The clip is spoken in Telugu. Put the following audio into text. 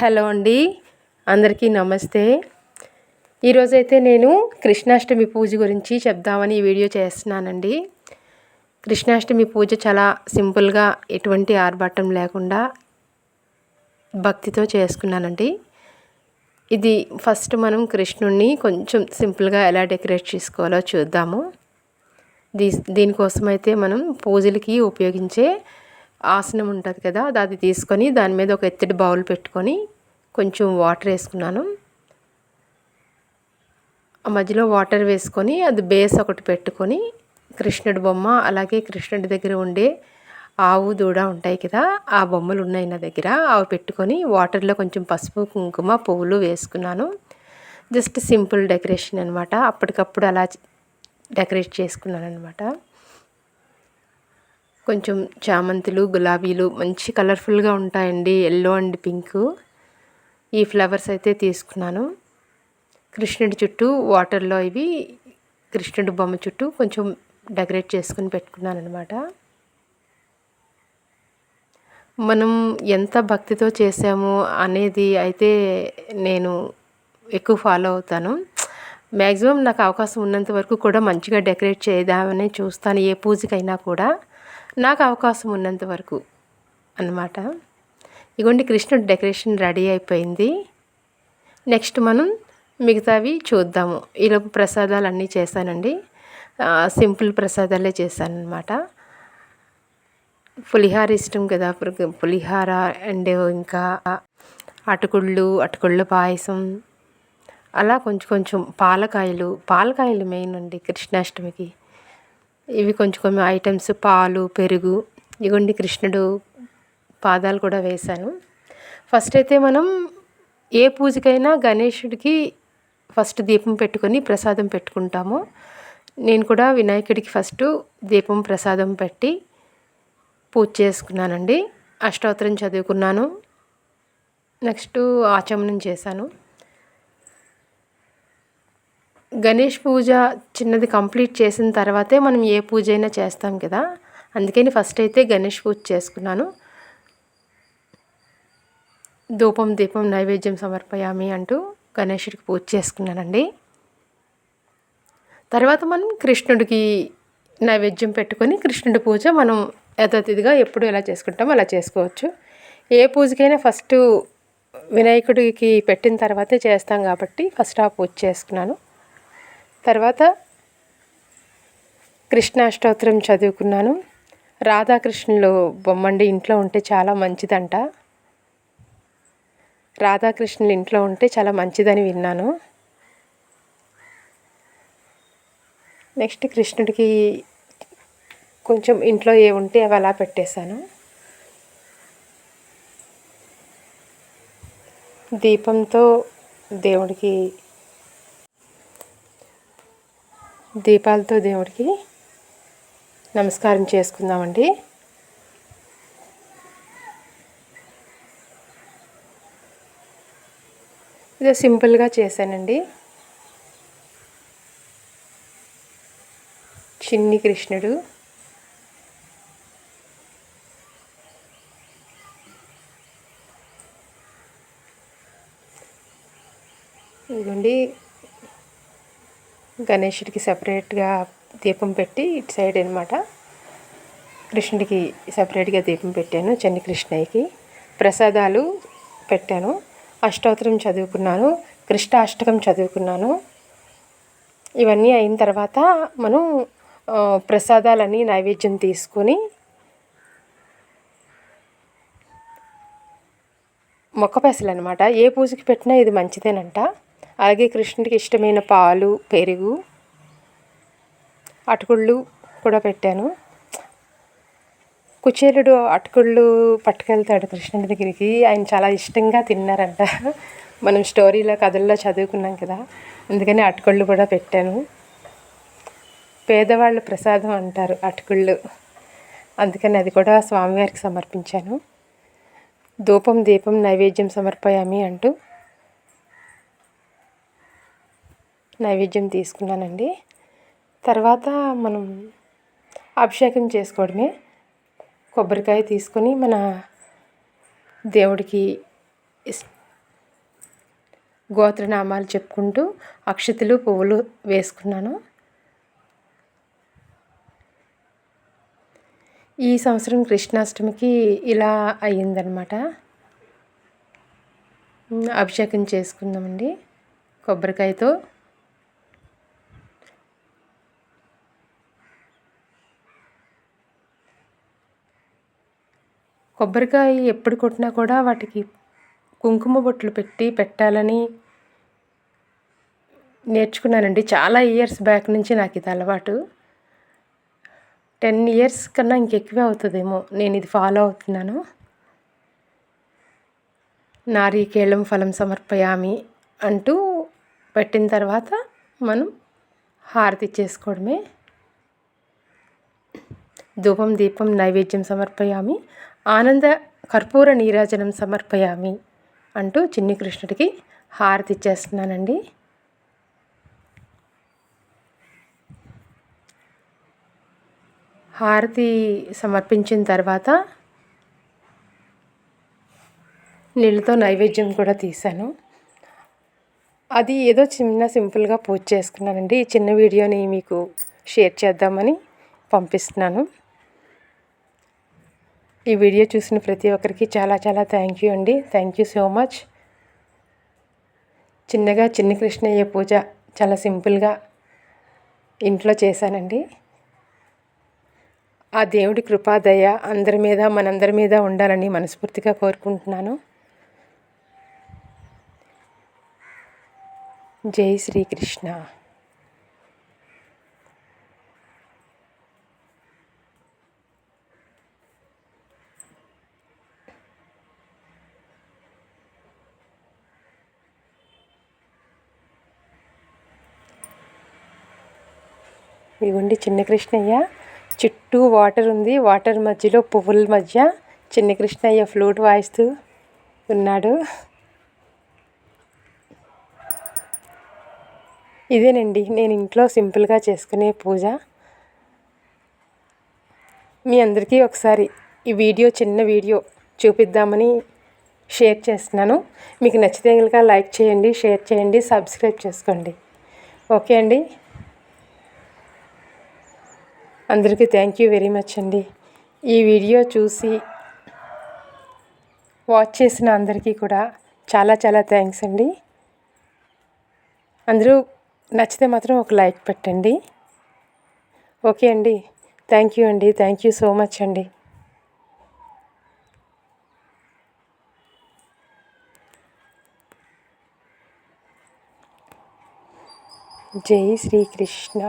హలో అండి. అందరికీ నమస్తే. ఈరోజైతే నేను కృష్ణాష్టమి పూజ గురించి చెప్దామని ఈ వీడియో చేస్తున్నానండి. కృష్ణాష్టమి పూజ చాలా సింపుల్గా ఎటువంటి ఆర్భాటం లేకుండా భక్తితో చేసుకున్నానండి. ఇది ఫస్ట్ మనం కృష్ణుణ్ణి కొంచెం సింపుల్గా ఎలా డెకరేట్ చేసుకోవాలో చూద్దాము. దీ దీనికోసం అయితే మనం పూజలకి ఉపయోగించే ఆసనం ఉంటుంది కదా అది తీసుకొని దాని మీద ఒక ఎత్తడి బౌల్ పెట్టుకొని కొంచెం వాటర్ వేసుకున్నాను. ఆ మధ్యలో వాటర్ వేసుకొని అది బేస్ ఒకటి పెట్టుకొని కృష్ణుడి బొమ్మ అలాగే కృష్ణుడి దగ్గర ఉండే ఆవు దూడ ఉంటాయి కదా ఆ బొమ్మలు ఉన్నాయి నా దగ్గర. అవి పెట్టుకొని వాటర్లో కొంచెం పసుపు కుంకుమ పువ్వులు వేసుకున్నాను. జస్ట్ సింపుల్ డెకరేషన్ అనమాట అప్పటికప్పుడు అలా డెకరేట్ చేసుకున్నాను అనమాట కొంచెం చామంతులు గులాబీలు మంచి కలర్ఫుల్గా ఉంటాయండి. Yellow and pink. ఈ ఫ్లవర్స్ అయితే తీసుకున్నాను. కృష్ణుడి చుట్టూ వాటర్లో ఇవి కృష్ణుడి బొమ్మ చుట్టూ కొంచెం డెకరేట్ చేసుకుని పెట్టుకున్నాను అనమాట మనం ఎంత భక్తితో చేసాము అనేది అయితే నేను ఎక్కువ ఫాలో అవుతాను. మ్యాక్సిమం నాకు అవకాశం ఉన్నంత వరకు కూడా మంచిగా డెకరేట్ చేద్దామని చూస్తాను ఏ పూజకైనా కూడా. నాకు అవకాశం ఉన్నంత వరకు అన్నమాట. ఇగోండి కృష్ణుడి డెకరేషన్ రెడీ అయిపోయింది. నెక్స్ట్ మనం మిగతావి చూద్దాము. ఈలోపు ప్రసాదాలు అన్నీ చేశానండి సింపుల్ ప్రసాదాలే చేశాను అనమాట పులిహార ఇష్టం కదా పులిహార అండ్ ఇంకా అటుకుళ్ళు అటుకుళ్ళ పాయసం. అలా కొంచెం కొంచెం పాలకాయలు పాలకాయలు మెయిన్ అండి కృష్ణాష్టమికి. ఇవి కొంచెం కొన్ని ఐటమ్స్ పాలు పెరుగు ఇగోండి కృష్ణుడు పాదాలు కూడా వేశాను. ఫస్ట్ అయితే మనం ఏ పూజకైనా గణేషుడికి ఫస్ట్ దీపం పెట్టుకొని ప్రసాదం పెట్టుకుంటాము. నేను కూడా వినాయకుడికి ఫస్ట్ దీపం ప్రసాదం పెట్టి పూజ చేసుకున్నానండి. అష్టోత్తరం చదువుకున్నాను. నెక్స్ట్ ఆచమనం చేశాను. గణేష్ పూజ చిన్నది కంప్లీట్ చేసిన తర్వాతే మనం ఏ పూజ అయినా చేస్తాం కదా. అందుకని ఫస్ట్ అయితే గణేష్ పూజ చేసుకున్నాను. ధూపం దీపం నైవేద్యం సమర్పయామి అంటూ గణేషుడికి పూజ చేసుకున్నానండి. తర్వాత మనం కృష్ణుడికి నైవేద్యం పెట్టుకొని కృష్ణుడి పూజ మనం యథాతిథిగా ఎప్పుడు ఎలా చేసుకుంటామో అలా చేసుకోవచ్చు. ఏ పూజకైనా ఫస్ట్ వినాయకుడికి పెట్టిన తర్వాతే చేస్తాం కాబట్టి ఫస్ట్ ఆ పూజ చేసుకున్నాను. తర్వాత కృష్ణాష్టోత్రం చదువుకున్నాను. రాధాకృష్ణులు బొమ్మండి ఇంట్లో ఉంటే చాలా మంచిదంట. రాధాకృష్ణులు ఇంట్లో ఉంటే చాలా మంచిదని విన్నాను. నెక్స్ట్ కృష్ణుడికి కొంచెం ఇంట్లో ఏ ఉంటే అవి అలా పెట్టేశాను. దీపంతో దేవుడికి దీపాలతో దేవుడికి నమస్కారం చేసుకుందామండి. ఇదో సింపుల్గా చేశానండి. చిన్ని కృష్ణుడు. ఇదిగోండి. గణేషుడికి సపరేట్గా దీపం పెట్టి ఇటు సైడ్ అనమాట కృష్ణుడికి సపరేట్గా దీపం పెట్టాను చెన్ని కృష్ణయ్యకి ప్రసాదాలు పెట్టాను. అష్టోత్తరం చదువుకున్నాను కృష్ణాష్టకం చదువుకున్నాను. ఇవన్నీ అయిన తర్వాత మనం ప్రసాదాలన్నీ నైవేద్యం తీసుకొని మొక్క పెసలు అనమాట ఏ పూజకి పెట్టినా ఇది మంచిదేనంట. అలాగే కృష్ణుడికి ఇష్టమైన పాలు పెరుగు అటుకుళ్ళు కూడా పెట్టాను. కుచేలుడు అటుకుళ్ళు పట్టుకెళ్తాడు కృష్ణుడి దగ్గరికి. ఆయన చాలా ఇష్టంగా తిన్నారంట. మనం స్టోరీలో కథల్లో చదువుకున్నాం కదా. అందుకని అటుకుళ్ళు కూడా పెట్టాను. పేదవాళ్ళు ప్రసాదం అంటారు అటుకుళ్ళు. అందుకని అది కూడా స్వామివారికి సమర్పించాను. ధూపం దీపం నైవేద్యం సమర్పయామి అంటూ నైవేద్యం తీసుకున్నానండి. తర్వాత మనం అభిషేకం చేసుకోవడమే. కొబ్బరికాయ తీసుకొని మన దేవుడికి గోత్రనామాలు చెప్పుకుంటూ అక్షతులు పువ్వులు వేసుకున్నాను. ఈ సంవత్సరం కృష్ణాష్టమికి ఇలా అయ్యిందనమాట అభిషేకం చేసుకుందామండి. కొబ్బరికాయతో కొబ్బరికాయ ఎప్పుడు కొట్టినా కూడా వాటికి కుంకుమ బొట్లు పెట్టి పెట్టాలని నేర్చుకున్నానండి. చాలా ఇయర్స్ బ్యాక్ నుంచి నాకు ఇది అలవాటు. టెన్ ఇయర్స్ కన్నా ఇంకెక్కువే అవుతుందేమో. నేను ఇది ఫాలో అవుతున్నాను. నారీకేళం ఫలం సమర్పయామి అంటూ పెట్టిన తర్వాత మనం హారతి చేసుకోవడమే. ధూపం దీపం నైవేద్యం సమర్పయామి. ఆనంద కర్పూర నీరాజనం సమర్పయామి అంటూ చిన్ని కృష్ణుడికి హారతి ఇచ్చేస్తున్నానండి. హారతి సమర్పించిన తర్వాత నీళ్ళతో నైవేద్యం కూడా తీశాను. అది ఏదో చిన్న సింపుల్గా పూజ చేసుకున్నానండి. ఈ చిన్న వీడియోని మీకు షేర్ చేద్దామని పంపిస్తున్నాను. ఈ వీడియో చూసిన ప్రతి ఒక్కరికి చాలా చాలా థ్యాంక్ యూ అండి. థ్యాంక్ యూ సో మచ్ చిన్నగా చిన్న కృష్ణయ్య పూజ చాలా సింపుల్గా ఇంట్లో చేశానండి. ఆ దేవుడి కృపాదయ అందరి మీద మనందరి మీద ఉండాలని మనస్ఫూర్తిగా కోరుకుంటున్నాను. జై శ్రీకృష్ణ ఇదిగోండి చిన్న కృష్ణయ్య చుట్టూ వాటర్ ఉంది. వాటర్ మధ్యలో పువ్వుల మధ్య చిన్న కృష్ణయ్య ఫ్లూట్ వాయిస్తూ ఉన్నాడు. ఇదేనండి నేను ఇంట్లో సింపుల్గా చేసుకునే పూజ. మీ అందరికీ ఒకసారి ఈ వీడియో చిన్న వీడియో చూపిద్దామని షేర్ చేస్తున్నాను. మీకు నచ్చితే కనుక లైక్ చేయండి షేర్ చేయండి సబ్స్క్రైబ్ చేసుకోండి. ఓకే అండి. అందరికీ థ్యాంక్ యూ వెరీ మచ్ అండి. ఈ వీడియో చూసి వాచ్ చేసిన అందరికీ కూడా చాలా చాలా థ్యాంక్స్ అండి. అందరూ నచ్చితే మాత్రం ఒక లైక్ పెట్టండి. ఓకే అండి. థ్యాంక్ యూ అండి. థ్యాంక్ యూ సో మచ్ అండి. జై శ్రీకృష్ణ